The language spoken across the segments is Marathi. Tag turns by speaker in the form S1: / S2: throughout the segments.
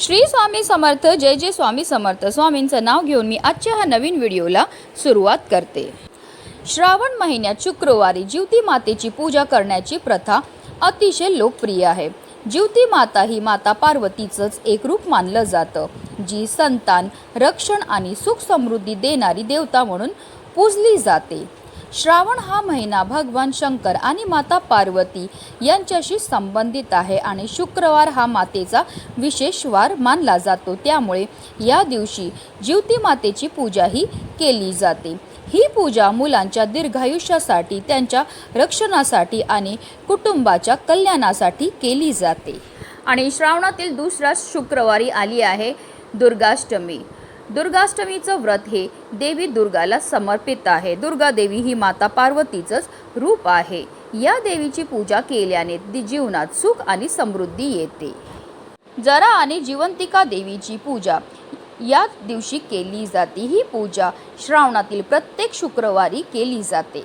S1: श्री स्वामी समर्थ जय जय स्वामी समर्थ. स्वामींचं नाव घेऊन मी आजच्या ह्या नवीन व्हिडिओला सुरुवात करते. श्रावण महिन्यात शुक्रवारी जीवती मातेची पूजा करण्याची प्रथा अतिशय लोकप्रिय आहे. जीवती माता ही माता पार्वतीचंच एक रूप मानलं जातं जी संतान रक्षण आणि सुख समृद्धी देणारी देवता म्हणून पूजली जाते. श्रावण हा महिना भगवान शंकर आणि माता पार्वती यांच्याशी संबंधित आहे आणि शुक्रवार हा मातेचा विशेष वार मानला जातो. त्यामुळे या दिवशी जीवती मातेची पूजाही केली जाते. ही पूजा मुलांच्या दीर्घायुष्यासाठी त्यांच्या रक्षणासाठी आणि कुटुंबाच्या कल्याणासाठी केली जाते. आणि श्रावणातील दुसरा शुक्रवारी आली आहे दुर्गाष्टमी. दुर्गाष्टमीचं व्रत हे देवी दुर्गाला समर्पित आहे. दुर्गा देवी ही माता पार्वतीचंच रूप आहे. या देवीची पूजा केल्याने जीवनात सुख आणि समृद्धी येते. जरा आणि जिवंतिका देवीची पूजा या दिवशी केली जाते. ही पूजा श्रावणातील प्रत्येक शुक्रवारी केली जाते.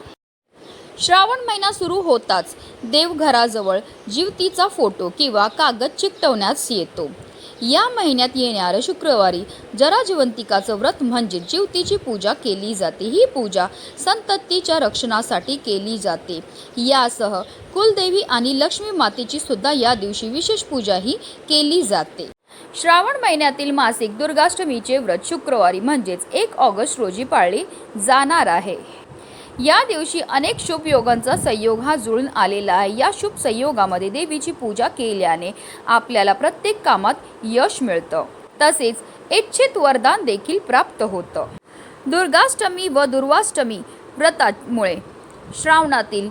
S1: श्रावण महिना सुरू होताच देवघराजवळ जीवतीचा फोटो किंवा कागद चिकटवण्यास येतो. या महिन्यात येणाऱ्या शुक्रवारी जरा जिवंतिकाचं व्रत म्हणजे जीवतीची पूजा केली जाते. ही पूजा संततीच्या रक्षणासाठी केली जाते. यासह कुलदेवी आणि लक्ष्मी मातेची सुद्धा या दिवशी विशेष पूजाही केली जाते. श्रावण महिन्यातील मासिक दुर्गाष्टमीचे व्रत शुक्रवारी म्हणजेच एक ऑगस्ट रोजी पाळले जाणार आहे. या दिवशी अनेक शुभ योगांचा संयोग हा जुळून आलेला आहे. या शुभ संयोगामध्ये देवीची पूजा केल्याने आपल्याला प्रत्येक कामात यश मिळतं. तसेच इच्छित वरदान देखील प्राप्त होतं. दुर्गाष्टमी व दुर्वाष्टमी व्रतामुळे श्रावणातील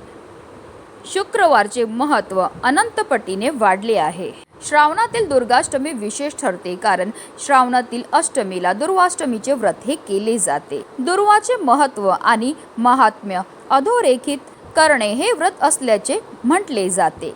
S1: शुक्रवारचे महत्त्व अनंतपटीने वाढले आहे. श्रावणातील दुर्गाष्टमी विशेष ठरते कारण श्रावणातील अष्टमीला दुर्वाष्टमीचे व्रत हे केले जाते. दुर्वाचे महत्त्व आणि महात्म्य अधोरेखित करणे हे व्रत असल्याचे म्हटले जाते.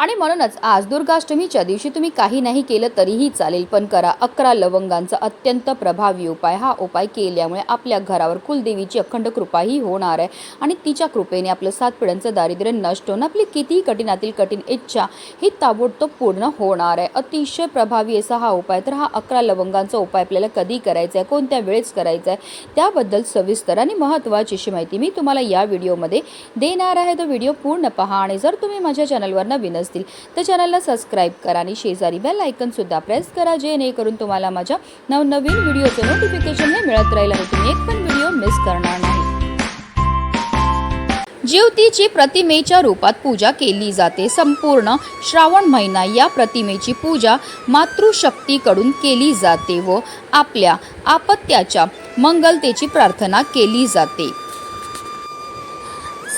S1: आणि म्हणूनच आज दुर्गाष्टमीच्या दिवशी तुम्ही काही नाही केलं तरीही चालेल पण करा अकरा लवंगांचा अत्यंत प्रभावी उपाय. हा उपाय केल्यामुळे आपल्या घरावर कुलदेवीची अखंड कृपाही होणार आहे आणि तिच्या कृपेने आपलं सात पिढ्यांचं दारिद्र्य नष्ट होऊन आपली कितीही कठीणातील कठीण इच्छा ही ताबडतोब पूर्ण होणार आहे. अतिशय प्रभावी असा हा उपाय. तर हा अकरा लवंगांचा उपाय आपल्याला कधी करायचा आहे कोणत्या वेळेस करायचा आहे त्याबद्दल सविस्तर आणि महत्त्वाची अशी माहिती मी तुम्हाला या व्हिडिओमध्ये देणार आहे. तो व्हिडिओ पूर्ण पहा आणि जर तुम्ही माझ्या चॅनलवर नवीन असतील तर चॅनलला सबस्क्राईब करा आणि शेजारी बेल आयकनसुद्धा प्रेस करा जेणेकरून तुम्हाला माझ्या नवनवीन व्हिडिओचं नोटिफिकेशन हे मिळत राहील आणि तुम्ही एक पण व्हिडिओ मिस करणार नाही. ज्योतीची प्रतिमेच्या रूपात पूजा केली जाते. संपूर्ण श्रावण महिना या प्रतिमेची पूजा मातृशक्तीकडून केली जाते व आपल्या आपत्याच्या मंगलतेची प्रार्थना केली जाते.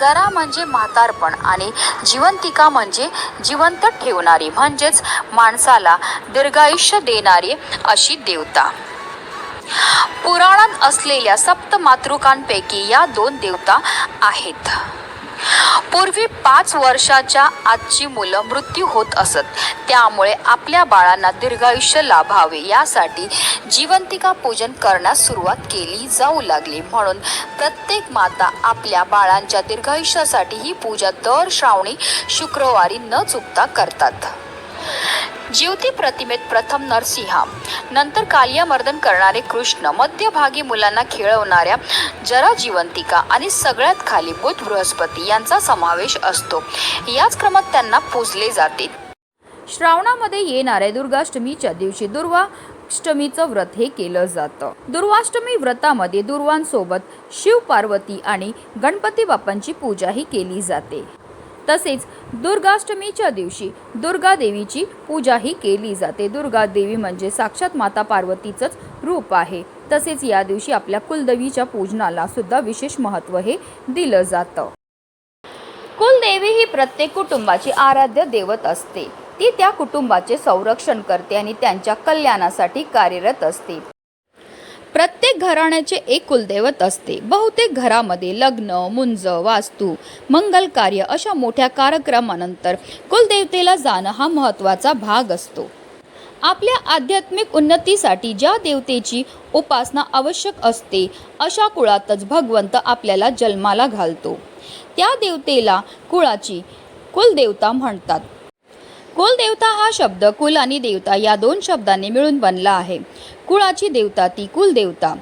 S1: जरा म्हणजे म्हातारपण आणि जिवंतिका म्हणजे जिवंत ठेवणारी म्हणजेच माणसाला दीर्घायुष्य देणारी अशी देवता. पुराणात असलेल्या सप्त मातृकांपैकी या दोन देवता आहेत. पूर्वी पाच वर्षाच्या आजची मुलं मृत्यू होत असत. त्यामुळे आपल्या बाळांना दीर्घायुष्य लाभावे यासाठी जिवंतिका पूजन करण्यास सुरुवात केली जाऊ लागली. म्हणून प्रत्येक माता आपल्या बाळांच्या दीर्घायुष्यासाठी ही पूजा दर श्रावणी शुक्रवारी न चुकता करतात. ज्योती प्रतिमेत प्रथम नरसिंहा. नंतर कालियामर्दन करणारे कृष्ण मध्यभागी मुलांना खेळवणाऱ्या जरा जिवंतिका आणि सगळ्यात खाली बुध बृहस्पती यांचा समावेश असतो. याच क्रमात त्यांना पूजले जाते. श्रावणामध्ये येणाऱ्या दुर्गाष्टमीच्या दिवशी दुर्वाष्टमीचं व्रत हे केलं जातं. दुर्वाष्टमी व्रतामध्ये दुर्वांसोबत शिव पार्वती आणि गणपती बाप्पांची पूजाही केली जाते. तसेच दुर्गाष्टमीच्या दिवशी दुर्गा देवीची पूजाही केली जाते. दुर्गा देवी म्हणजे साक्षात माता पार्वतीचंच रूप आहे. तसेच या दिवशी आपल्या कुलदेवीच्या पूजनाला सुद्धा विशेष महत्त्व हे दिलं जातं. कुलदेवी ही प्रत्येक कुटुंबाची आराध्य देवत असते. ती त्या कुटुंबाचे संरक्षण करते आणि त्यांच्या कल्याणासाठी कार्यरत असते. प्रत्येक घराण्याचे एक कुलदैवत असते. बहुतेक घरामध्ये लग्न मुंज वास्तू मंगल कार्य अशा मोठ्या कार्यक्रमानंतर कुलदेवतेला जाणं हा महत्त्वाचा भाग असतो. आपल्या आध्यात्मिक उन्नतीसाठी ज्या देवतेची उपासना आवश्यक असते अशा कुळातच भगवंत आपल्याला जन्माला घालतो. त्या देवतेला कुळाची कुलदेवता म्हणतात. कुलदेवता हा शब्द कुल आणि देवता या दोन शब्दांनी मिळून बनला आहे. कुळाची देवता ती कुलदेवता.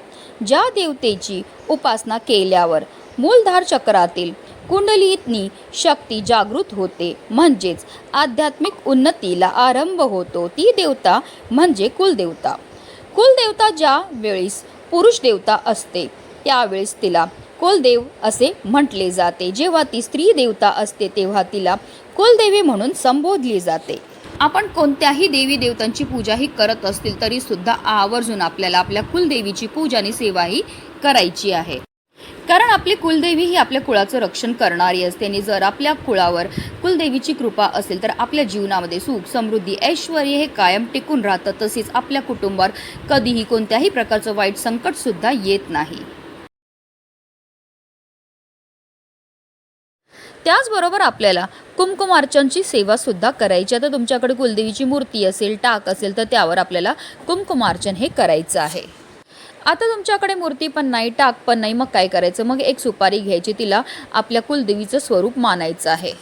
S1: ज्या देवतेची उपासना केल्यावर मूलधार चक्रातील कुंडलीतनी शक्ती जागृत होते म्हणजेच आध्यात्मिक उन्नतीला आरंभ होतो ती देवता म्हणजे कुलदेवता. कुलदेवता ज्या वेळेस पुरुष देवता असते त्यावेळेस तिला कुलदेव असे म्हटले जाते. जेव्हा ती स्त्री देवता असते तेव्हा तिला कुलदेवी म्हणून संबोधली जाते. आपण कोणत्याही देवी देवतांची पूजाही करत असतील तरी सुद्धा आवर्जून आपल्याला आपल्या कुलदेवीची पूजा आणि सेवाही करायची आहे. कारण आपली कुलदेवी ही आपल्या कुळाचं रक्षण करणारी असते आणि जर आपल्या कुळावर कुलदेवीची कृपा असेल तर आपल्या जीवनामध्ये सुख समृद्धी ऐश्वर हे कायम टिकून राहतं. तसेच आपल्या कुटुंबावर कधीही कोणत्याही प्रकारचं वाईट संकटसुद्धा येत नाही. त्याचबरोबर आपल्याला कुमकुमार्चनची सेवासुद्धा करायची. आता तुमच्याकडे कुलदेवीची मूर्ती असेल टाक असेल तर त्यावर आपल्याला कुमकुमार्चन हे करायचं आहे. आता तुमच्याकडे मूर्ती पण नाही टाक पण नाही मग काय करायचं? मग एक सुपारी घ्यायची तिला आपल्या कुलदेवीचं स्वरूप मानायचं आहे.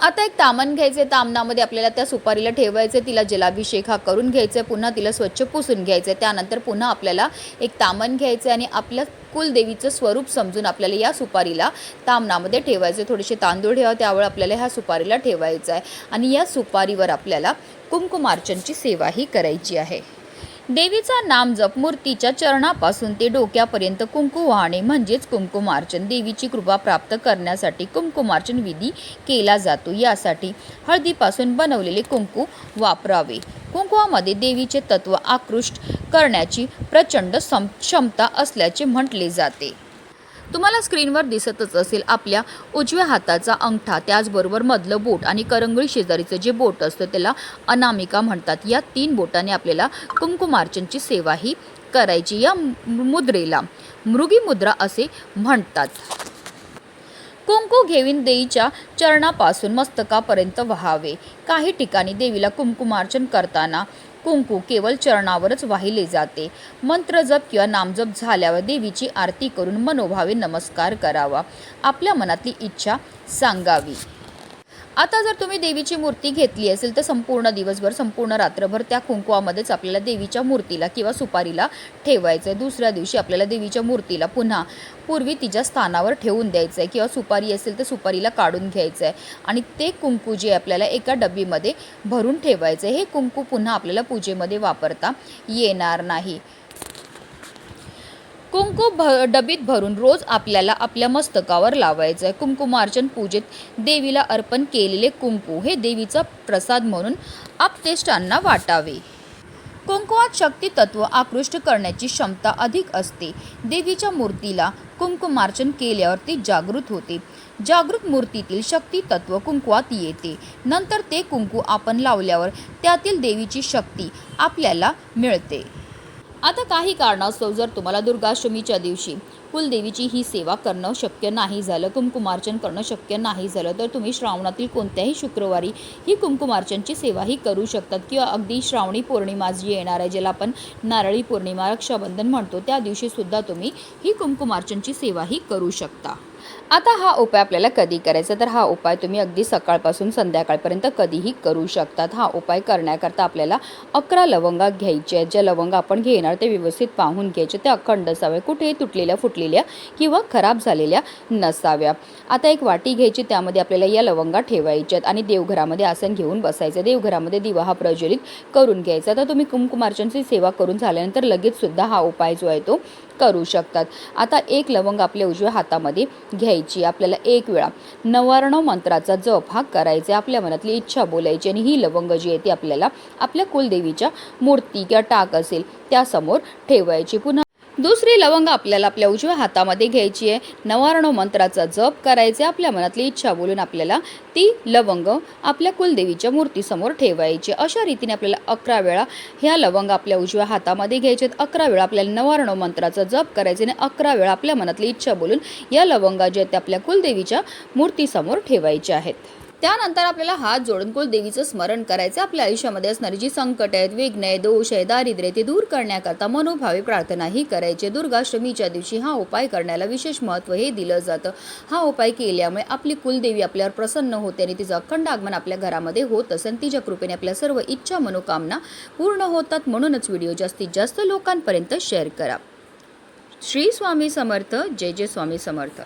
S1: आता एक तामण घ्यायचे तामणामध्ये आपल्याला त्या सुपारीला ठेवायचे तिला जलाभिषेक हा करून घ्यायचा पुन्हा तिला स्वच्छ पुसून घ्यायचं. आहे त्यानंतर पुन्हा आपल्याला एक तामण घ्यायचं आणि आपल्या कुलदेवीचं स्वरूप समजून आपल्याला या सुपारीला तामणामध्ये आहे थोडेसे तांदूळ ठेवा त्यावेळी आपल्याला ह्या सुपारीला ठेवायचं आहे. आणि या सुपारीवर आपल्याला कुंकुमार्चनची सेवाही करायची आहे. देवीचा नाम जप मूर्तीच्या चरणापासून ते डोक्यापर्यंत कुंकू वाहणे म्हणजेच कुंकुमार्चन. देवीची कृपा प्राप्त करण्यासाठी कुंकुमार्चन विधी केला जातो. यासाठी हळदीपासून बनवलेले कुंकू वापरावे. कुंकुवामध्ये देवीचे तत्व आकृष्ट करण्याची प्रचंड सम क्षमता असल्याचे म्हटले जाते. तुम्हाला स्क्रीनवर दिसतच असेल आपल्या उजव्या हाताचा अंगठा. त्याचबरोबर मधलं बोट आणि करंगळी शेजारीचं जे बोट असतं त्याला अनामिका म्हणतात. या तीन बोटाने आपल्याला कुंकुमार्चनची सेवाही करायची या मुद्रेला. मृगी मुद्रा असे म्हणतात. कुंकू घेऊन देवीच्या चरणापासून मस्तकापर्यंत वहावे. काही ठिकाणी देवीला कुंकुमार्चन करताना कुंकू केवळ चरणावरच वाहिले जाते. मंत्रजप किंवा नामजप झाल्यावर देवीची आरती करून मनोभावे नमस्कार करावा. आपल्या मनातली इच्छा सांगावी. आता जर तुम्ही देवीची मूर्ती घेतली असेल तर संपूर्ण दिवसभर संपूर्ण रात्रभर त्या कुंकवामध्येच आपल्याला देवीच्या मूर्तीला किंवा सुपारीला ठेवायचं आहे दुसऱ्या दिवशी आपल्याला देवीच्या मूर्तीला पुन्हा पूर्वी तिच्या स्थानावर ठेवून द्यायचं आहे किंवा सुपारी असेल तर सुपारीला काढून घ्यायचं आहे आणि ते कुंकू जे आपल्याला एका डबीमध्ये भरून ठेवायचं आहे हे कुंकू पुन्हा आपल्याला पूजेमध्ये वापरता येणार नाही. कुंकू भ डबीत भरून रोज आपल्याला आपल्या मस्तकावर लावायचं आहे कुंकुमार्चन पूजेत देवीला अर्पण केलेले कुंकू हे देवीचा प्रसाद म्हणून आपतेष्टांना वाटावे. कुंकुवात शक्ती तत्व आकृष्ट करण्याची क्षमता अधिक असते. देवीच्या मूर्तीला कुंकुमार्चन केल्यावर ती जागृत होते. जागृत मूर्तीतील शक्ती तत्व कुंकुवात येते. नंतर ते कुंकू आपण लावल्यावर त्यातील देवीची शक्ती आपल्याला मिळते. आता काही कारणास्तव जर तुम्हाला दुर्गाष्टमीच्या दिवशी कुलदेवीची ही सेवा करणं शक्य नाही झालं कुंकुमार्चन करणं शक्य नाही झालं तर तुम्ही श्रावणातील कोणत्याही शुक्रवारी ही कुंकुमार्चनची सेवाही करू शकतात. किंवा अगदी श्रावणी पौर्णिमा जी येणार आहे ज्याला आपण नारळी पौर्णिमा रक्षाबंधन म्हणतो त्या दिवशीसुद्धा तुम्ही ही कुमकुमार्चनची सेवाही करू शकता. आता हा उपाय आपल्याला कधी करायचा? तर हा उपाय तुम्ही अगदी सकाळपासून संध्याकाळपर्यंत कधीही करू शकतात. हा उपाय करण्याकरता आपल्याला अकरा लवंगा घ्यायच्या आहेत. ज्या लवंगा आपण घेणार ते व्यवस्थित पाहून घ्यायचे. ते अखंड असावे कुठेही तुटलेल्या फुटलेल्या किंवा खराब झालेल्या नसाव्या. आता एक वाटी घ्यायची. त्यामध्ये आपल्याला या लवंगा ठेवायच्या आहेत आणि देवघरामध्ये आसन घेऊन बसायचं. देवघरामध्ये दिवा हा प्रज्वलित करून घ्यायचा. तर तुम्ही कुंकुमार्चनची सेवा करून झाल्यानंतर लगेचसुद्धा हा उपाय जो आहे तो करू शकतात. आता एक लवंग आपल्या उजव्या हातामध्ये घ्यायची. आपल्याला एक वेळा नवार्ण मंत्राचा जप हा करायचा आपल्या मनातली इच्छा बोलायची आणि ही लवंग जी आहे ती आपल्याला आपल्या कुलदेवीच्या मूर्ती किंवा टाक असेल त्यासमोर ठेवायची. पुन्हा दुसरी लवंग आपल्याला आपल्या उजव्या हातामध्ये घ्यायची आहे. नवारणो मंत्राचा जप करायचे आपल्या मनातली इच्छा बोलून आपल्याला ती लवंग आपल्या कुलदेवीच्या मूर्तीसमोर ठेवायची. अशा रीतीने आपल्याला अकरा वेळा ह्या लवंग आपल्या उजव्या हातामध्ये घ्यायचे आहेत अकरा वेळा आपल्याला नवारणो मंत्राचा जप करायचे आणि अकरा वेळा आपल्या मनातली इच्छा बोलून या लवंगा ज्या आहेत त्या आपल्या कुलदेवीच्या मूर्तीसमोर ठेवायच्या आहेत. त्यानंतर आपल्याला हात जोडून कुलदेवीचं स्मरण करायचं आपल्या आयुष्यामध्ये असणारी जी संकट आहेत विघ्न आहे दोष आहे दारिद्र्य ते दूर करण्याकरता मनोभावे प्रार्थनाही करायची. दुर्गाष्टमीच्या दिवशी हा उपाय करण्याला विशेष महत्त्व हे दिलं जातं. हा उपाय केल्यामुळे आपली कुलदेवी आपल्यावर प्रसन्न होते आणि तिचं अखंड आगमन आपल्या घरामध्ये होत असेल तिच्या कृपेने आपल्या सर्व इच्छा मनोकामना पूर्ण होतात. म्हणूनच व्हिडिओ जास्तीत जास्त लोकांपर्यंत शेअर करा. श्री स्वामी समर्थ. जय जय स्वामी समर्थ.